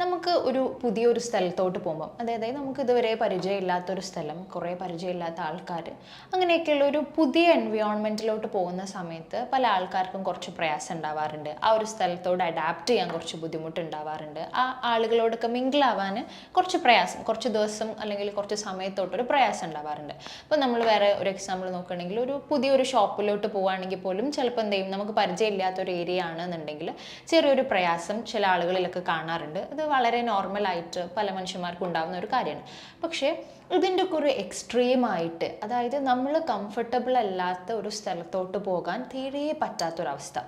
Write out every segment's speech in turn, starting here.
നമുക്ക് ഒരു പുതിയൊരു സ്ഥലത്തോട്ട് പോകുമ്പം അതായത് നമുക്ക് ഇതുവരെ പരിചയമില്ലാത്തൊരു സ്ഥലം കുറേ പരിചയമില്ലാത്ത ആൾക്കാർ അങ്ങനെയൊക്കെയുള്ള ഒരു പുതിയ എൻവയോൺമെന്റിലോട്ട് പോകുന്ന സമയത്ത് പല ആൾക്കാർക്കും കുറച്ച് പ്രയാസം ഉണ്ടാവാറുണ്ട്. ആ ഒരു സ്ഥലത്തോട് അഡാപ്റ്റ് ചെയ്യാൻ കുറച്ച് ബുദ്ധിമുട്ടുണ്ടാവാറുണ്ട്. ആ ആളുകളോടൊക്കെ മിങ്കിളാവാൻ കുറച്ച് പ്രയാസം കുറച്ച് ദിവസം അല്ലെങ്കിൽ കുറച്ച് സമയത്തോട്ടൊരു പ്രയാസം ഉണ്ടാവാറുണ്ട്. അപ്പോൾ നമ്മൾ വേറെ ഒരു എക്സാമ്പിൾ നോക്കുകയാണെങ്കിൽ ഒരു പുതിയൊരു ഷോപ്പിലോട്ട് പോവുകയാണെങ്കിൽ പോലും ചിലപ്പോൾ എന്ത് ചെയ്യും? നമുക്ക് പരിചയമില്ലാത്ത ഒരു ഏരിയ ആണെന്നുണ്ടെങ്കിൽ ചെറിയൊരു പ്രയാസം ചില ആളുകളിലൊക്കെ കാണാറുണ്ട്. അത് വളരെ നോർമൽ ആയിട്ട് പല മനുഷ്യന്മാർക്കും ഉണ്ടാകുന്ന ഒരു കാര്യമാണ്. പക്ഷേ ഇതിന്റെ കുറേ ഒരു എക്സ്ട്രീം ആയിട്ട് അതായത് നമ്മൾ കംഫർട്ടബിൾ അല്ലാത്ത ഒരു സ്ഥലത്തോട്ട് പോകാൻ തീരെ പറ്റാത്തൊരവസ്ഥ.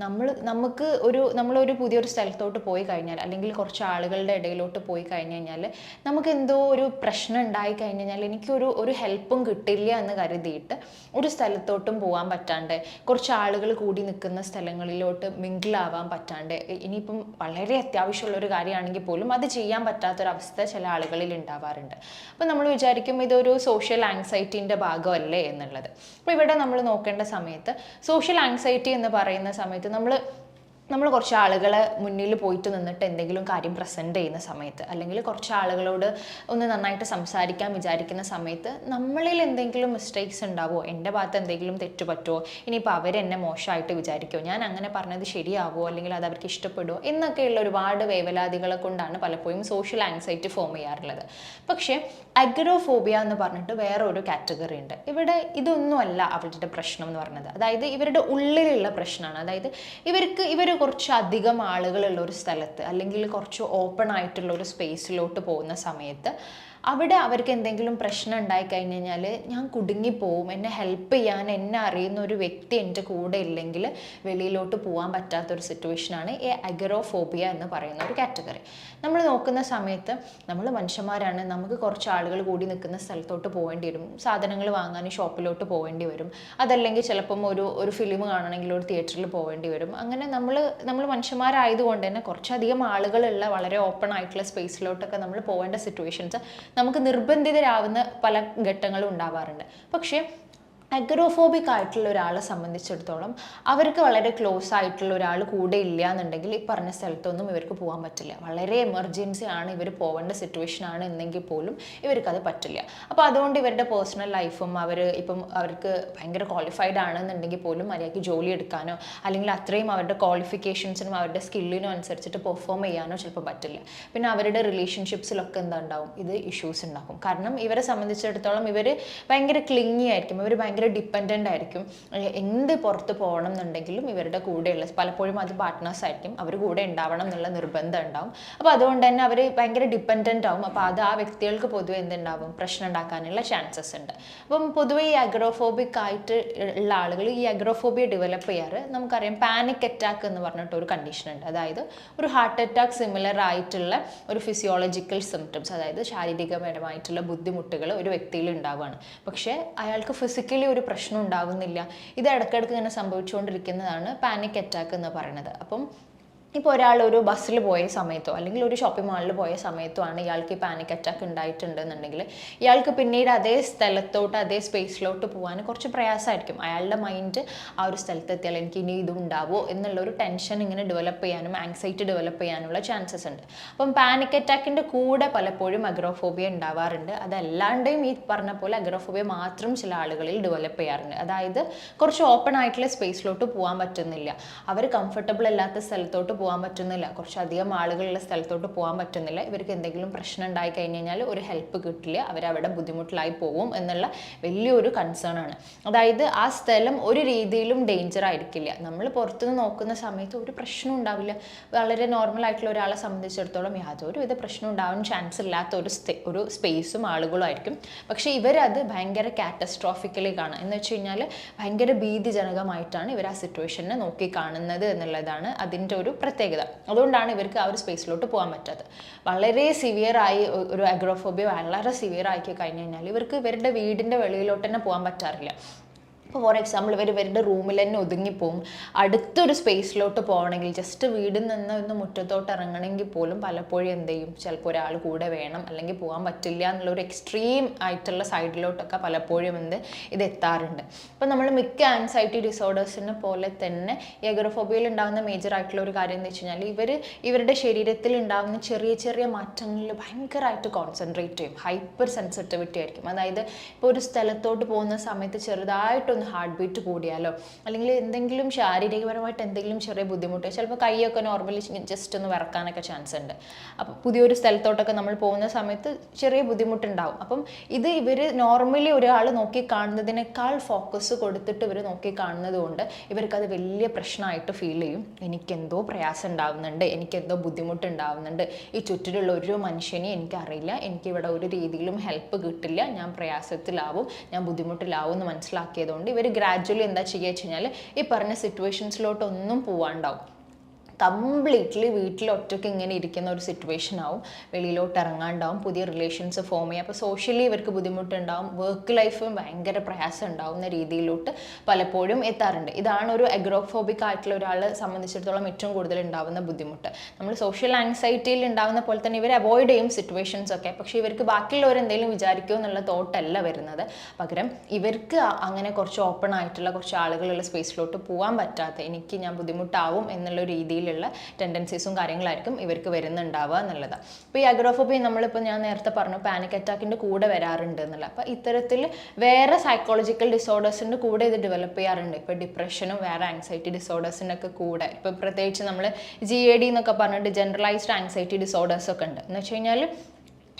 നമ്മൾ നമുക്ക് ഒരു നമ്മളൊരു പുതിയൊരു സ്ഥലത്തോട്ട് പോയി കഴിഞ്ഞാൽ അല്ലെങ്കിൽ കുറച്ച് ആളുകളുടെ ഇടയിലോട്ട് പോയി കഴിഞ്ഞ് കഴിഞ്ഞാൽ നമുക്ക് എന്തോ ഒരു പ്രശ്നം ഉണ്ടായി കഴിഞ്ഞ് കഴിഞ്ഞാൽ എനിക്കൊരു ഒരു ഹെൽപ്പും കിട്ടില്ല എന്ന് കരുതിയിട്ട് ഒരു സ്ഥലത്തോട്ടും പോകാൻ പറ്റാണ്ട് കുറച്ച് ആളുകൾ കൂടി നിൽക്കുന്ന സ്ഥലങ്ങളിലോട്ട് മിങ്കിളാവാൻ പറ്റാണ്ട് ഇനിയിപ്പം വളരെ അത്യാവശ്യമുള്ള ഒരു കാര്യമാണെങ്കിൽ പോലും അത് ചെയ്യാൻ പറ്റാത്തൊരവസ്ഥ ചില ആളുകളിൽ ഉണ്ടാവാറുണ്ട്. അപ്പോൾ നമ്മൾ വിചാരിക്കും ഇതൊരു സോഷ്യൽ ആങ്സൈറ്റീന്റെ ഭാഗമല്ലേ എന്നുള്ളത്. അപ്പോൾ ഇവിടെ നമ്മൾ നോക്കേണ്ട സമയത്ത് സോഷ്യൽ ആങ്സൈറ്റി എന്ന് പറയുന്ന സമയത്ത് നമ്മൾ നമ്മൾ കുറച്ച് ആളുകളെ മുന്നിൽ പോയിട്ട് നിന്നിട്ട് എന്തെങ്കിലും കാര്യം പ്രസന്റ് ചെയ്യുന്ന സമയത്ത് അല്ലെങ്കിൽ കുറച്ച് ആളുകളോട് ഒന്ന് നന്നായിട്ട് സംസാരിക്കാൻ വിചാരിക്കുന്ന സമയത്ത് നമ്മളിൽ എന്തെങ്കിലും മിസ്റ്റേക്സ് ഉണ്ടാവുമോ എന്റെ ഭാഗത്ത് എന്തെങ്കിലും തെറ്റ് പറ്റുമോ ഇനിയിപ്പോൾ അവരെന്നെ മോശമായിട്ട് വിചാരിക്കുമോ ഞാൻ അങ്ങനെ പറഞ്ഞത് ശരിയാവുമോ അല്ലെങ്കിൽ അത് അവർക്ക് ഇഷ്ടപ്പെടുമോ എന്നൊക്കെയുള്ള ഒരുപാട് വേവലാതികളെ കൊണ്ടാണ് പലപ്പോഴും സോഷ്യൽ ആങ്സൈറ്റി ഫോം ചെയ്യാറുള്ളത്. പക്ഷേ അഗ്രോഫോബിയ എന്ന് പറഞ്ഞിട്ട് വേറെ ഒരു കാറ്റഗറി ഉണ്ട്. ഇവിടെ ഇതൊന്നുമല്ല അവരുടെ പ്രശ്നം എന്ന് പറയുന്നത് അതായത് ഇവരുടെ ഉള്ളിലുള്ള പ്രശ്നമാണ്. അതായത് ഇവർക്ക് ഇവർ കുറച്ച് അധികം ആളുകളുള്ള ഒരു സ്ഥലത്ത് അല്ലെങ്കിൽ കുറച്ച് ഓപ്പൺ ആയിട്ടുള്ള ഒരു സ്പേസിലോട്ട് പോകുന്ന സമയത്ത് അവിടെ അവർക്ക് എന്തെങ്കിലും പ്രശ്നം ഉണ്ടായി കഴിഞ്ഞ് കഴിഞ്ഞാൽ ഞാൻ കുടുങ്ങിപ്പോവും എന്നെ ഹെൽപ്പ് ചെയ്യാൻ എന്നെ അറിയുന്ന ഒരു വ്യക്തി എന്റെ കൂടെ ഇല്ലെങ്കിൽ വെളിയിലോട്ട് പോകാൻ പറ്റാത്തൊരു സിറ്റുവേഷനാണ് ഈ അഗറോഫോബിയ എന്ന് പറയുന്ന ഒരു കാറ്റഗറി നമ്മൾ നോക്കുന്ന സമയത്ത് നമ്മൾ മനുഷ്യന്മാരാണ്. നമുക്ക് കുറച്ച് ആളുകൾ കൂടി നിൽക്കുന്ന സ്ഥലത്തോട്ട് പോകേണ്ടി വരും. സാധനങ്ങൾ വാങ്ങാൻ ഷോപ്പിലോട്ട് പോകേണ്ടി വരും. അതല്ലെങ്കിൽ ചിലപ്പം ഒരു ഒരു ഫിലിം കാണണമെങ്കിൽ ഒരു തിയേറ്ററിൽ പോകേണ്ടി വരും. അങ്ങനെ നമ്മൾ നമ്മൾ മനുഷ്യന്മാരായതുകൊണ്ട് തന്നെ കുറച്ചധികം ആളുകളുള്ള വളരെ ഓപ്പൺ ആയിട്ടുള്ള സ്പേസിലോട്ടൊക്കെ നമ്മൾ പോകേണ്ട സിറ്റുവേഷൻസ് നമുക്ക് നിർബന്ധിതരാവുന്ന പല ഘട്ടങ്ങളും ഉണ്ടാവാറുണ്ട്. പക്ഷേ അഗ്രോഫോബിക് ആയിട്ടുള്ള ഒരാളെ സംബന്ധിച്ചിടത്തോളം അവർക്ക് വളരെ ക്ലോസ് ആയിട്ടുള്ള ഒരാൾ കൂടെ ഇല്ല എന്നുണ്ടെങ്കിൽ ഈ പറഞ്ഞ സ്ഥലത്തൊന്നും ഇവർക്ക് പോകാൻ പറ്റില്ല. വളരെ എമർജൻസി ആണ് ഇവർ പോകേണ്ട സിറ്റുവേഷൻ ആണ് എന്നെങ്കിൽ പോലും ഇവർക്ക് അത് പറ്റില്ല. അപ്പോൾ അതുകൊണ്ട് ഇവരുടെ പേഴ്സണൽ ലൈഫും അവർ ഇപ്പം അവർക്ക് ഭയങ്കര ക്വാളിഫൈഡ് ആണെന്നുണ്ടെങ്കിൽ പോലും മര്യാദയ്ക്ക് ജോലി എടുക്കാനോ അല്ലെങ്കിൽ അത്രയും അവരുടെ ക്വാളിഫിക്കേഷൻസിനും അവരുടെ സ്കില്ലിനും അനുസരിച്ചിട്ട് പെർഫോം ചെയ്യാനോ ചിലപ്പോൾ പറ്റില്ല. പിന്നെ അവരുടെ റിലേഷൻഷിപ്സിലൊക്കെ എന്താ ഉണ്ടാവും? ഇത് ഇഷ്യൂസ് ഉണ്ടാകും കാരണം ഇവരെ സംബന്ധിച്ചിടത്തോളം ഇവർ ഭയങ്കര ക്ലിങ്ങി ആയിരിക്കും. ഇവർ ഭയങ്കര ഡിപ്പെൻഡന്റ് ആയിരിക്കും. എന്ത് പുറത്ത് പോകണം എന്നുണ്ടെങ്കിലും ഇവരുടെ കൂടെയുള്ള പലപ്പോഴും അത് പാർട്ട്നേഴ്സ് ആയിരിക്കും. അവർ കൂടെ ഉണ്ടാവണം എന്നുള്ള നിർബന്ധം ഉണ്ടാവും. അപ്പോൾ അതുകൊണ്ട് തന്നെ അവർ ഭയങ്കര ഡിപ്പെൻഡന്റ് ആവും. അപ്പോൾ അത് ആ വ്യക്തികൾക്ക് പൊതുവെ എന്തുണ്ടാവും? പ്രശ്നം ഉണ്ടാക്കാനുള്ള ചാൻസസ് ഉണ്ട്. അപ്പം പൊതുവേ ഈ അഗ്രോഫോബിക് ആയിട്ട് ഉള്ള ആളുകൾ ഈ അഗ്രോഫോബിയ ഡെവലപ്പ് ചെയ്യാറ്. നമുക്കറിയാം പാനിക് അറ്റാക്ക് എന്ന് പറഞ്ഞിട്ട് ഒരു കണ്ടീഷൻ ഉണ്ട്. അതായത് ഒരു ഹാർട്ട് അറ്റാക്ക് സിമിലർ ആയിട്ടുള്ള ഒരു ഫിസിയോളജിക്കൽ സിംറ്റംസ് അതായത് ശാരീരികപരമായിട്ടുള്ള ബുദ്ധിമുട്ടുകൾ ഒരു വ്യക്തിയിൽ ഉണ്ടാവുകയാണ്. പക്ഷേ അയാൾക്ക് ഫിസിക്കലി ഒരു പ്രശ്നം ഉണ്ടാകുന്നില്ല. ഇത് ഇടയ്ക്കിടയ്ക്ക് ഇങ്ങനെ സംഭവിച്ചുകൊണ്ടിരിക്കുന്നതാണ് പാനിക് അറ്റാക്ക് എന്ന് പറയുന്നത്. അപ്പം ഇപ്പോൾ ഒരാൾ ഒരു ബസ്സിൽ പോയ സമയത്തോ അല്ലെങ്കിൽ ഒരു ഷോപ്പിംഗ് മാളിൽ പോയ സമയത്തോ ആണ് ഇയാൾക്ക് ഈ പാനിക് അറ്റാക്ക് ഉണ്ടായിട്ടുണ്ടെന്നുണ്ടെങ്കിൽ ഇയാൾക്ക് പിന്നീട് അതേ സ്ഥലത്തോട്ട് അതേ സ്പേസിലോട്ട് പോകാൻ കുറച്ച് പ്രയാസമായിരിക്കും. അയാളുടെ മൈൻഡ് ആ ഒരു സ്ഥലത്തെത്തിയാൽ എനിക്ക് ഇനി ഇതും ഉണ്ടാവുമോ എന്നുള്ള ഒരു ടെൻഷൻ ഇങ്ങനെ ഡെവലപ്പ് ചെയ്യാനും ആങ്സൈറ്റി ഡെവലപ്പ് ചെയ്യാനുള്ള ചാൻസസ് ഉണ്ട്. അപ്പം പാനിക് അറ്റാക്കിന്റെ കൂടെ പലപ്പോഴും അഗ്രോഫോബിയ ഉണ്ടാവാറുണ്ട്. അതല്ലാണ്ടും ഈ പറഞ്ഞ പോലെ അഗ്രോഫോബിയ മാത്രം ചില ആളുകളിൽ ഡെവലപ്പ് ചെയ്യാറുണ്ട്. അതായത് കുറച്ച് ഓപ്പൺ ആയിട്ടുള്ള സ്പേസിലോട്ട് പോകാൻ പറ്റുന്നില്ല. അവർ കംഫർട്ടബിൾ അല്ലാത്ത സ്ഥലത്തോട്ട് പോകാൻ പറ്റുന്നില്ല. കുറച്ചധികം ആളുകളുള്ള സ്ഥലത്തോട്ട് പോകാൻ പറ്റുന്നില്ല. ഇവർക്ക് എന്തെങ്കിലും പ്രശ്നം ഉണ്ടായി കഴിഞ്ഞ് കഴിഞ്ഞാൽ ഒരു ഹെൽപ്പ് കിട്ടില്ല. അവരവിടെ ബുദ്ധിമുട്ടിലായി പോകും എന്നുള്ള വലിയൊരു കൺസേൺ ആണ്. അതായത് ആ സ്ഥലം ഒരു രീതിയിലും ഡേഞ്ചർ ആയിരിക്കില്ല. നമ്മൾ പുറത്തുനിന്ന് നോക്കുന്ന സമയത്ത് ഒരു പ്രശ്നം ഉണ്ടാവില്ല. വളരെ നോർമൽ ആയിട്ടുള്ള ഒരാളെ സംബന്ധിച്ചിടത്തോളം യാതൊരു വിധ പ്രശ്നം ഉണ്ടാവാൻ ചാൻസ് ഇല്ലാത്ത ഒരു ഒരു സ്പേസും ആളുകളും ആയിരിക്കും. പക്ഷേ ഇവരത് ഭയങ്കര കാറ്റസ്ട്രോഫിക്കലി കാണുക എന്ന് വെച്ച് കഴിഞ്ഞാൽ ഭയങ്കര ഭീതിജനകമായിട്ടാണ് ഇവർ ആ സിറ്റുവേഷനെ നോക്കി കാണുന്നത് എന്നുള്ളതാണ് അതിന്റെ ഒരു പ്രത്യേകത. അതുകൊണ്ടാണ് ഇവർക്ക് ആ ഒരു സ്പേസിലോട്ട് പോകാൻ പറ്റാത്തത്. വളരെ സിവിയറായി ഒരു അഗ്രോഫോബിയ വളരെ സിവിയർ ആക്കി കഴിഞ്ഞ് കഴിഞ്ഞാൽ ഇവർക്ക് ഇവരുടെ വീടിന്റെ വെളിയിലോട്ട് തന്നെ പോകാൻ പറ്റാറില്ല. ഇപ്പോൾ ഫോർ എക്സാമ്പിൾ ഇവർ ഇവരുടെ റൂമിൽ തന്നെ ഒതുങ്ങിപ്പോവും. അടുത്തൊരു സ്പേസിലോട്ട് പോകണമെങ്കിൽ ജസ്റ്റ് വീടിൽ നിന്ന് ഒന്ന് മുറ്റത്തോട്ട് ഇറങ്ങണമെങ്കിൽ പോലും പലപ്പോഴും എന്ത് ചെയ്യും? ചിലപ്പോൾ ഒരാൾ കൂടെ വേണം. അല്ലെങ്കിൽ പോകാൻ പറ്റില്ല എന്നുള്ള ഒരു എക്സ്ട്രീം ആയിട്ടുള്ള സൈഡിലോട്ടൊക്കെ പലപ്പോഴും എന്ത് ഇത് എത്താറുണ്ട്. അപ്പോൾ നമ്മൾ മിക്ക ആൻസൈറ്റി ഡിസോർഡേഴ്സിനെ പോലെ തന്നെ ഈ അഗ്രഫോബിയയിൽ ഉണ്ടാകുന്ന മേജർ ആയിട്ടുള്ള ഒരു കാര്യം എന്ന് വെച്ച് കഴിഞ്ഞാൽ ഇവർ ഇവരുടെ ശരീരത്തിൽ ഉണ്ടാകുന്ന ചെറിയ ചെറിയ മാറ്റങ്ങളിൽ ഭയങ്കരമായിട്ട് കോൺസെൻട്രേറ്റ് ചെയ്യും. ഹൈപ്പർ സെൻസിറ്റിവിറ്റി ആയിരിക്കും. അതായത് ഇപ്പോൾ ഒരു സ്ഥലത്തോട്ട് പോകുന്ന സമയത്ത് ചെറുതായിട്ടൊന്ന് ഹാർട്ട് ബീറ്റ് കൂടിയാലോ? അല്ലെങ്കിൽ എന്തെങ്കിലും ശാരീരികപരമായിട്ട് എന്തെങ്കിലും ചെറിയ ബുദ്ധിമുട്ട് ചിലപ്പോൾ കൈയൊക്കെ നോർമലി ജസ്റ്റ് ഒന്ന് വറക്കാനൊക്കെ ചാൻസ് ഉണ്ട്. അപ്പോൾ പുതിയൊരു സ്ഥലത്തോട്ടൊക്കെ നമ്മൾ പോകുന്ന സമയത്ത് ചെറിയ ബുദ്ധിമുട്ടുണ്ടാവും. അപ്പം ഇത് ഇവർ നോർമലി ഒരാൾ നോക്കി കാണുന്നതിനേക്കാൾ ഫോക്കസ് കൊടുത്തിട്ട് ഇവർ നോക്കി കാണുന്നത് കൊണ്ട് ഇവർക്കത് വലിയ പ്രശ്നമായിട്ട് ഫീൽ ചെയ്യും. എനിക്കെന്തോ പ്രയാസം ഉണ്ടാവുന്നുണ്ട് എനിക്കെന്തോ ബുദ്ധിമുട്ടുണ്ടാവുന്നുണ്ട്. ഈ ചുറ്റിലുള്ള ഒരു മനുഷ്യനെയും എനിക്കറിയില്ല എനിക്കിവിടെ ഒരു രീതിയിലും ഹെൽപ്പ് കിട്ടില്ല. ഞാൻ പ്രയാസത്തിലാവും ഞാൻ ബുദ്ധിമുട്ടിലാവും എന്ന് മനസ്സിലാക്കിയതുകൊണ്ട് ഇവർ ഗ്രാജ്വലി എന്താ ചെയ്യുക വെച്ച് കഴിഞ്ഞാൽ ഈ പറഞ്ഞ സിറ്റുവേഷൻസിലോട്ടൊന്നും പോവാണ്ടാവും. കംപ്ലീറ്റ്ലി വീട്ടിൽ ഒറ്റയ്ക്ക് ഇങ്ങനെ ഇരിക്കുന്ന ഒരു സിറ്റുവേഷൻ ആവും. വെളിയിലോട്ട് ഇറങ്ങാണ്ടാവും പുതിയ റിലേഷൻസ് ഫോം ചെയ്യും. അപ്പോൾ സോഷ്യലി ഇവർക്ക് ബുദ്ധിമുട്ടുണ്ടാവും. വർക്ക് ലൈഫും ഭയങ്കര പ്രയാസം ഉണ്ടാവുന്ന രീതിയിലോട്ട് പലപ്പോഴും എത്താറുണ്ട്. ഇതാണ് ഒരു അഗ്രോഫോബിക് ആയിട്ടുള്ള ഒരാളെ സംബന്ധിച്ചിടത്തോളം ഏറ്റവും കൂടുതൽ ഉണ്ടാവുന്ന ബുദ്ധിമുട്ട്. നമ്മൾ സോഷ്യൽ ആൻസൈറ്റിയിൽ ഉണ്ടാവുന്ന പോലെ തന്നെ ഇവർ അവോയ്ഡ് ചെയ്യും സിറ്റുവേഷൻസ് ഒക്കെ. പക്ഷേ ഇവർക്ക് ബാക്കിയുള്ളവർ എന്തെങ്കിലും വിചാരിക്കുമോ എന്നുള്ള തോട്ടല്ല വരുന്നത്. പകരം ഇവർക്ക് അങ്ങനെ കുറച്ച് ഓപ്പൺ ആയിട്ടുള്ള കുറച്ച് ആളുകളുള്ള സ്പേസിലോട്ട് പോകാൻ പറ്റാത്ത എനിക്ക് ഞാൻ ബുദ്ധിമുട്ടാവും എന്നുള്ള രീതിയിലുള്ള ടെൻഡൻസീസും കാര്യങ്ങളായിരിക്കും ഇവർക്ക് വരുന്നുണ്ടാവുക എന്നുള്ളത്. അപ്പോൾ ഈ അഗ്രോഫോബി നമ്മളിപ്പോൾ ഞാൻ നേരത്തെ പറഞ്ഞു പാനിക് അറ്റാക്കിന്റെ കൂടെ വരാറുണ്ട് എന്നുള്ളത്. അപ്പോൾ ഇത്തരത്തിൽ വേറെ സൈക്കോളജിക്കൽ ഡിസോർഡേഴ്സിന്റെ കൂടെ ഇത് ഡെവലപ്പ് ചെയ്യാറുണ്ട്. ഇപ്പോൾ ഡിപ്രഷനും വേറെ ഡിസോർഡേഴ്സിന്റെ ഒക്കെ കൂടെ. ഇപ്പോൾ പ്രത്യേകിച്ച് നമ്മൾ ജി എ ഡി എന്നൊക്കെ പറഞ്ഞിട്ട് ജനറലൈസ്ഡ് ആൻസൈറ്റി ഡിസോർഡേഴ്സ് ഒക്കെ ഉണ്ട്. എന്ന് വെച്ച് കഴിഞ്ഞാൽ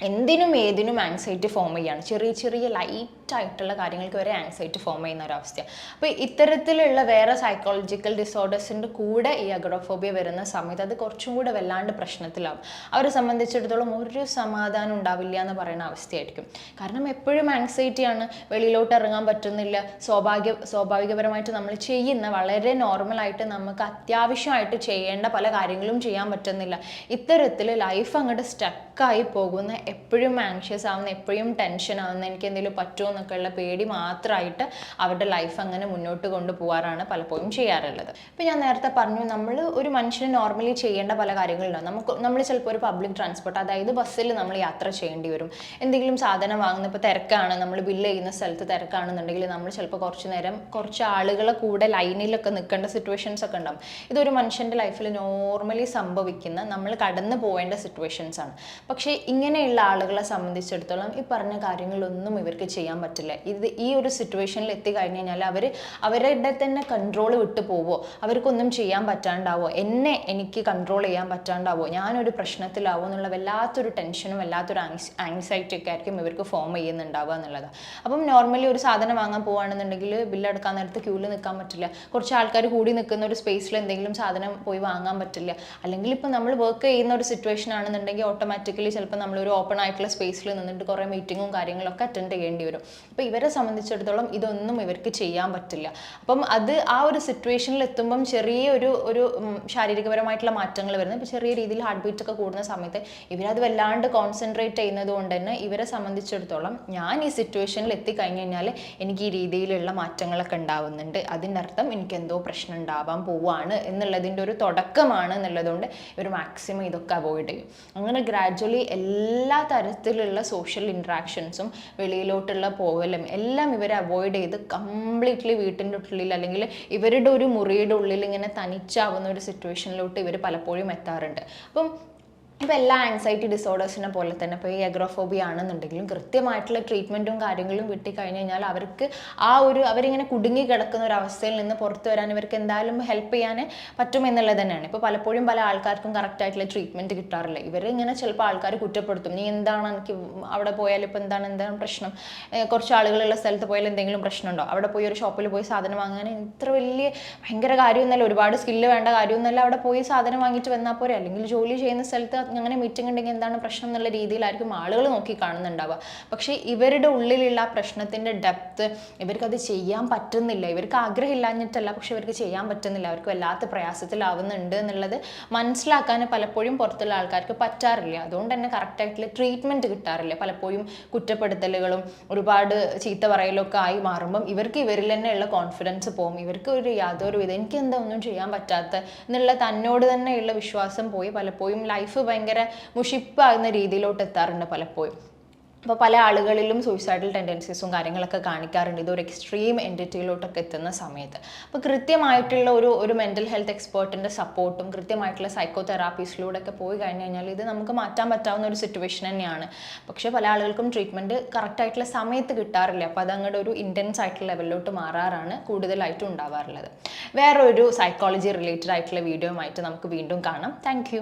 എന്തിനും ഏതിനും ആങ്സൈറ്റി ഫോം ചെയ്യാണ്. ചെറിയ ചെറിയ ലൈറ്റ് ആയിട്ടുള്ള കാര്യങ്ങൾക്ക് വരെ ആങ്സൈറ്റി ഫോം ചെയ്യുന്ന ഒരു അവസ്ഥ അപ്പോൾ ഇത്തരത്തിലുള്ള വേറെ സൈക്കോളജിക്കൽ ഡിസോർഡേഴ്സിന്റെ കൂടെ ഈ അഗ്രോഫോബിയ വരുന്ന സമയത്ത് അത് കുറച്ചും കൂടെ വല്ലാണ്ട് പ്രശ്നത്തിലാവും. അവരെ സംബന്ധിച്ചിടത്തോളം ഒരു സമാധാനം ഉണ്ടാവില്ല എന്ന് പറയുന്ന അവസ്ഥയായിരിക്കും. കാരണം എപ്പോഴും ആങ്സൈറ്റിയാണ് വെളിയിലോട്ട് ഇറങ്ങാൻ പറ്റുന്നില്ല. സ്വാഭാവിക സ്വാഭാവികപരമായിട്ട് നമ്മൾ ചെയ്യുന്ന വളരെ നോർമലായിട്ട് നമുക്ക് അത്യാവശ്യമായിട്ട് ചെയ്യേണ്ട പല കാര്യങ്ങളും ചെയ്യാൻ പറ്റുന്നില്ല. ഇത്തരത്തിൽ ലൈഫ് അങ്ങോട്ട് സ്റ്റക്കായി പോകുന്ന എപ്പോഴും ആങ്ഷ്യസ് ആവുന്ന എപ്പോഴും ടെൻഷൻ ആവുന്ന എനിക്ക് എന്തെങ്കിലും പറ്റുമോ എന്നൊക്കെ ഉള്ള പേടി മാത്രമായിട്ട് അവരുടെ ലൈഫ് അങ്ങനെ മുന്നോട്ട് കൊണ്ടുപോകാറാണ് പലപ്പോഴും ചെയ്യാറുള്ളത്. ഇപ്പം ഞാൻ നേരത്തെ പറഞ്ഞു നമ്മൾ ഒരു മനുഷ്യന് നോർമലി ചെയ്യേണ്ട പല കാര്യങ്ങളുണ്ടാവും. നമുക്ക് നമ്മൾ ചിലപ്പോൾ ഒരു പബ്ലിക് ട്രാൻസ്പോർട്ട് അതായത് ബസ്സിൽ നമ്മൾ യാത്ര ചെയ്യേണ്ടി വരും. എന്തെങ്കിലും സാധനം വാങ്ങുന്ന ഇപ്പോൾ തിരക്കാണ് നമ്മൾ ബില്ല് ചെയ്യുന്ന സ്ഥലത്ത് തിരക്കാണെന്നുണ്ടെങ്കിൽ നമ്മൾ ചിലപ്പോൾ കുറച്ച് നേരം കുറച്ച് ആളുകളെ കൂടെ ലൈനിലൊക്കെ നിൽക്കേണ്ട സിറ്റുവേഷൻസ് ഒക്കെ ഉണ്ടാവും. ഇതൊരു മനുഷ്യന്റെ ലൈഫിൽ നോർമലി സംഭവിക്കുന്ന നമ്മൾ കടന്നു പോകേണ്ട സിറ്റുവേഷൻസ് ആണ്. പക്ഷേ ഇങ്ങനെയുള്ള ആളുകളെ സംബന്ധിച്ചിടത്തോളം ഈ പറഞ്ഞ കാര്യങ്ങളൊന്നും ഇവർക്ക് ചെയ്യാൻ പറ്റില്ല ഇത് ഈ ഒരു സിറ്റുവേഷനിൽ എത്തിക്കഴിഞ്ഞ് കഴിഞ്ഞാൽ അവർ അവരുടെ തന്നെ കൺട്രോൾ വിട്ടു പോവോ? അവർക്കൊന്നും ചെയ്യാൻ പറ്റാണ്ടാവോ? എന്നെ എനിക്ക് കൺട്രോൾ ചെയ്യാൻ പറ്റാണ്ടാവോ? ഞാനൊരു പ്രശ്നത്തിലാവോ എന്നുള്ള വല്ലാത്തൊരു ടെൻഷനും വല്ലാത്തൊരു ആങ്സൈറ്റി ഒക്കെ ആയിരിക്കും ഇവർക്ക് ഫോം ചെയ്യുന്നുണ്ടാവുക എന്നുള്ളത്. അപ്പം നോർമലി ഒരു സാധനം വാങ്ങാൻ പോവുകയാണെന്നുണ്ടെങ്കിൽ ബില്ലെടുക്കാൻ നേരത്ത് ക്യൂവിൽ നിൽക്കാൻ പറ്റില്ല. കുറച്ച് ആൾക്കാർ കൂടി നിൽക്കുന്ന ഒരു സ്പേസിൽ എന്തെങ്കിലും സാധനം പോയി വാങ്ങാൻ പറ്റില്ല. അല്ലെങ്കിൽ ഇപ്പോൾ നമ്മൾ വർക്ക് ചെയ്യുന്ന ഒരു സിറ്റുവേഷൻ ആണെന്നുണ്ടെങ്കിൽ ഓട്ടോമാറ്റിക്കലി ചിലപ്പോൾ നമ്മളൊരു ഓപ്പൺ ആയിട്ടുള്ള സ്പേസിൽ നിന്നിട്ട് കുറേ മീറ്റിങ്ങും കാര്യങ്ങളൊക്കെ അറ്റൻഡ് ചെയ്യേണ്ടി വരും. അപ്പോൾ ഇവരെ സംബന്ധിച്ചിടത്തോളം ഇതൊന്നും ഇവർക്ക് ചെയ്യാൻ പറ്റില്ല. അപ്പം അത് ആ ഒരു സിറ്റുവേഷനിൽ എത്തുമ്പം ചെറിയ ഒരു ഒരു ശാരീരികപരമായിട്ടുള്ള മാറ്റങ്ങൾ വരുന്നത്. ഇപ്പോൾ ചെറിയ രീതിയിൽ ഹാർട്ട് ബീറ്റ് ഒക്കെ കൂടുന്ന സമയത്ത് ഇവരത് വല്ലാണ്ട് കോൺസെൻട്രേറ്റ് ചെയ്യുന്നത് കൊണ്ട് തന്നെ ഇവരെ സംബന്ധിച്ചിടത്തോളം ഞാൻ ഈ സിറ്റുവേഷനിൽ എത്തിക്കഴിഞ്ഞ് കഴിഞ്ഞാൽ എനിക്ക് ഈ രീതിയിലുള്ള മാറ്റങ്ങളൊക്കെ ഉണ്ടാവുന്നുണ്ട്. അതിനർത്ഥം എനിക്ക് എന്തോ പ്രശ്നം ഉണ്ടാവാൻ പോവാണ് എന്നുള്ളതിന്റെ ഒരു തുടക്കമാണ് എന്നുള്ളതുകൊണ്ട് ഇവർ മാക്സിമം ഇതൊക്കെ അവോയ്ഡ് ചെയ്യും. അങ്ങനെ ഗ്രാജ്വലി എല്ലാ തരത്തിലുള്ള സോഷ്യൽ ഇൻട്രാക്ഷൻസും വെളിയിലോട്ടുള്ള പോകലും എല്ലാം ഇവരെ അവോയ്ഡ് ചെയ്ത് കംപ്ലീറ്റ്ലി വീട്ടിന്റെ ഉള്ളിൽ അല്ലെങ്കിൽ ഇവരുടെ ഒരു മുറിയുടെ ഉള്ളിൽ ഇങ്ങനെ തനിച്ചാവുന്ന ഒരു സിറ്റുവേഷനിലോട്ട് ഇവർ പലപ്പോഴും എത്താറുണ്ട്. അപ്പം ഇപ്പോൾ എല്ലാ ആൻസൈറ്റി ഡിസോർഡേഴ്സിനെ പോലെ തന്നെ ഇപ്പോൾ ഈ എഗ്രോഫോബിയ ആണെന്നുണ്ടെങ്കിലും കൃത്യമായിട്ടുള്ള ട്രീറ്റ്മെന്റും കാര്യങ്ങളും കിട്ടിക്കഴിഞ്ഞ് കഴിഞ്ഞാൽ അവർക്ക് ആ ഒരു അവരിങ്ങനെ കുടുങ്ങി കിടക്കുന്ന ഒരു അവസ്ഥയിൽ നിന്ന് പുറത്തു വരാൻ ഇവർക്ക് എന്തായാലും ഹെൽപ്പ് ചെയ്യാൻ പറ്റും എന്നുള്ളത് തന്നെയാണ്. ഇപ്പോൾ പലപ്പോഴും പല ആൾക്കാർക്കും കറക്റ്റായിട്ടുള്ള ട്രീറ്റ്മെന്റ് കിട്ടാറില്ല. ഇവർ ഇങ്ങനെ ചിലപ്പോൾ ആൾക്കാർ കുറ്റപ്പെടുത്തും. നീ എന്താണ്? എനിക്ക് അവിടെ പോയാൽ ഇപ്പോൾ എന്താണ്? എന്താണ് പ്രശ്നം? കുറച്ച് ആളുകളുള്ള സ്ഥലത്ത് പോയാൽ എന്തെങ്കിലും പ്രശ്നമുണ്ടോ? അവിടെ പോയി ഒരു ഷോപ്പിൽ പോയി സാധനം വാങ്ങാൻ ഇത്ര വലിയ ഭയങ്കര കാര്യമൊന്നുമല്ല. ഒരുപാട് സ്കില്ല് വേണ്ട കാര്യമൊന്നുമല്ല. അവിടെ പോയി സാധനം വാങ്ങിയിട്ട് വന്നാൽ പോരെ. അല്ലെങ്കിൽ ജോലി ചെയ്യുന്ന സ്ഥലത്ത് അങ്ങനെ മീറ്റിംഗ് ഉണ്ടെങ്കിൽ എന്താണ് പ്രശ്നം എന്നുള്ള രീതിയിലായിരിക്കും ആളുകൾ നോക്കി കാണുന്നുണ്ടാവുക. പക്ഷേ ഇവരുടെ ഉള്ളിലുള്ള പ്രശ്നത്തിന്റെ ഡെപ്ത് ഇവർക്കത് ചെയ്യാൻ പറ്റുന്നില്ല. ഇവർക്ക് ആഗ്രഹമില്ലാഞ്ഞിട്ടല്ല പക്ഷെ ഇവർക്ക് ചെയ്യാൻ പറ്റുന്നില്ല. അവർക്ക് വല്ലാത്ത പ്രയാസത്തിലാവുന്നുണ്ട് എന്നുള്ളത് മനസ്സിലാക്കാൻ പലപ്പോഴും പുറത്തുള്ള ആൾക്കാർക്ക് പറ്റാറില്ല. അതുകൊണ്ട് തന്നെ കറക്റ്റായിട്ടുള്ള ട്രീറ്റ്മെന്റ് കിട്ടാറില്ല. പലപ്പോഴും കുറ്റപ്പെടുത്തലുകളും ഒരുപാട് ചീത്ത പറയലൊക്കെ ആയി മാറുമ്പം ഇവർക്ക് ഇവരിൽ തന്നെയുള്ള കോൺഫിഡൻസ് പോകും ഇവർക്ക് ഒരു യാതൊരു വിധം എനിക്ക് എന്താ ഒന്നും ചെയ്യാൻ പറ്റാത്ത? എന്നുള്ള തന്നോട് തന്നെയുള്ള വിശ്വാസം പോയി പലപ്പോഴും ലൈഫ് ഭയങ്കര മുഷിപ്പാകുന്ന രീതിയിലോട്ട് എത്താറുണ്ട് പലപ്പോഴും. അപ്പോൾ പല ആളുകളിലും സൂയിസൈഡൽ ടെൻഡൻസീസും കാര്യങ്ങളൊക്കെ കാണിക്കാറുണ്ട്. ഇതൊരു എക്സ്ട്രീം എന്റിറ്റിയിലോട്ടൊക്കെ എത്തുന്ന സമയത്ത്. അപ്പോൾ കൃത്യമായിട്ടുള്ള ഒരു ഒരു മെന്റൽ ഹെൽത്ത് എക്സ്പേർട്ടിന്റെ സപ്പോർട്ടും കൃത്യമായിട്ടുള്ള സൈക്കോ തെറാപ്പീസിലൂടെ ഒക്കെ പോയി കഴിഞ്ഞ് കഴിഞ്ഞാൽ ഇത് നമുക്ക് മാറ്റാൻ പറ്റാവുന്ന ഒരു സിറ്റുവേഷൻ തന്നെയാണ്. പക്ഷേ പല ആളുകൾക്കും ട്രീറ്റ്മെന്റ് കറക്റ്റായിട്ടുള്ള സമയത്ത് കിട്ടാറില്ല. അപ്പോൾ അത് അങ്ങോട്ട് ഒരു ഇന്റൻസ് ആയിട്ടുള്ള ലെവലിലോട്ട് മാറാറാണ് കൂടുതലായിട്ടും ഉണ്ടാവാറുള്ളത്. വേറൊരു സൈക്കോളജി റിലേറ്റഡ് ആയിട്ടുള്ള വീഡിയോ ആയിട്ട് നമുക്ക് വീണ്ടും കാണാം. താങ്ക്